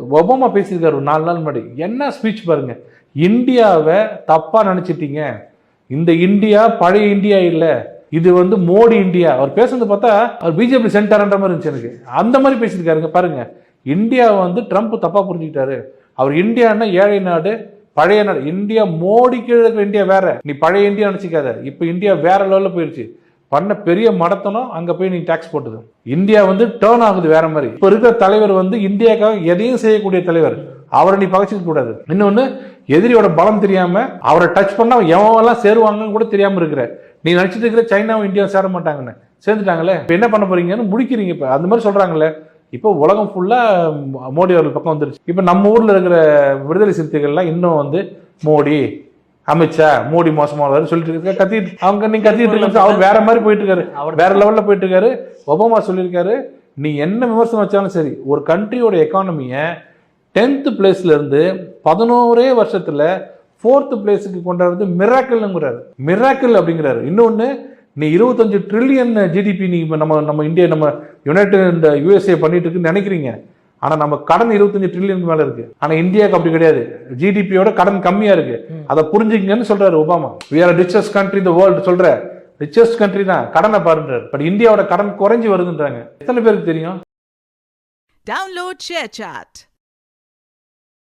Obama பேசியிருக்காரு ஒரு நாலு நாள் முன்னாடி. என்ன ஸ்பீச் பாருங்க. இந்தியாவை தப்பாக நினச்சிட்டீங்க. இந்த இந்தியா பழைய இந்தியா இல்லை. இது வந்து மோடி இந்தியா. அவர் பேசுனது பார்த்தா அவர் பிஜேபி சென்டர்ன்ற மாதிரி இருந்துச்சு எனக்கு. அந்த மாதிரி பேசியிருக்காருங்க. பாருங்க. இந்தியாவை வந்து ட்ரம்ப் தப்பாக புரிஞ்சுக்கிட்டாரு. அவர் இந்தியான்னா ஏழை நாடு பழைய நாடு. இந்தியா மோடி கீழே இருக்கிற இந்தியா வேற. நீ பழைய இந்தியா நினச்சிக்காத. இப்போ இந்தியா வேற லெவலில் போயிடுச்சு பண்ண பெரிய மடத்தனம் அங்கே போய் நீ டேக்ஸ் போட்டது. இந்தியா வந்து டேர்ன் ஆகுது வேற மாதிரி. இப்போ இருக்கிற தலைவர் வந்து இந்தியாவுக்காக எதையும் செய்யக்கூடிய தலைவர். அவரை நீ பகைச்சிக்க கூடாது. இன்னொன்று எதிரியோட பலம் தெரியாம அவரை டச் பண்ணால் எவெல்லாம் சேருவாங்கன்னு கூட தெரியாமல் இருக்கிற. நீ நினச்சிட்டு இருக்கிற சைனாவும் இந்தியாவும் சேர மாட்டாங்கன்னு. சேர்ந்துட்டாங்களே? இப்போ என்ன பண்ண போறீங்கன்னு முடிக்கிறீங்க இப்போ. அந்த மாதிரி சொல்றாங்களே இப்போ உலகம் ஃபுல்லாக மோடி அவர்கள் பக்கம் வந்துருச்சு. இப்போ நம்ம ஊரில் இருக்கிற விடுதலை சிறுத்தைகள்லாம் இன்னும் வந்து மோடி அமித்ஷா மோடி மோசமானவர் சொல்லிட்டு இருக்க கத்திட்டு அவங்க நீங்க கத்திட்டு இருக்க அவர் வேற மாதிரி போயிட்டு இருக்காரு. வேற லெவல்ல போயிட்டு இருக்காரு. ஒபாமா சொல்லியிருக்காரு நீ என்ன விமர்சனம் வச்சாலும் சரி ஒரு கண்ட்ரியோட எக்கானமியை டென்த் பிளேஸ்ல இருந்து பதினோரே வருஷத்துல ஃபோர்த் பிளேஸுக்கு கொண்டு வரது மிராக்கிள்ங்கிறாரு மிராக்கிள் அப்படிங்கிறாரு. இன்னொன்னு நீ இருபத்தஞ்சு ட்ரில்லியன் ஜிடிபி நீ நம்ம நம்ம இந்தியா நம்ம யுனைடெட் இந்த யுஎஸ்ஏ பண்ணிட்டு இருக்குன்னு நினைக்கிறீங்க. ஆனா நம்ம கடன் இருபத்தஞ்சு ட்ரில்லியனுக்கு மேல இருக்கு. ஆனா இந்தியாவுக்கு அப்படி கிடையாது. ஜிடிபியோட கடன் கம்மியா இருக்கு. அதை புரிஞ்சுக்கங்கன்னு சொல்றாரு Obama. We are richest country இந்த வேர்ல்டு சொல்ற ரிச்சஸ்ட் கண்ட்ரி தான். கடனை பாருன்றாரு. பட் இந்தியாவோட கடன் குறைஞ்சு வருதுன்றாங்க. எத்தனை பேருக்கு தெரியும்? Download share chat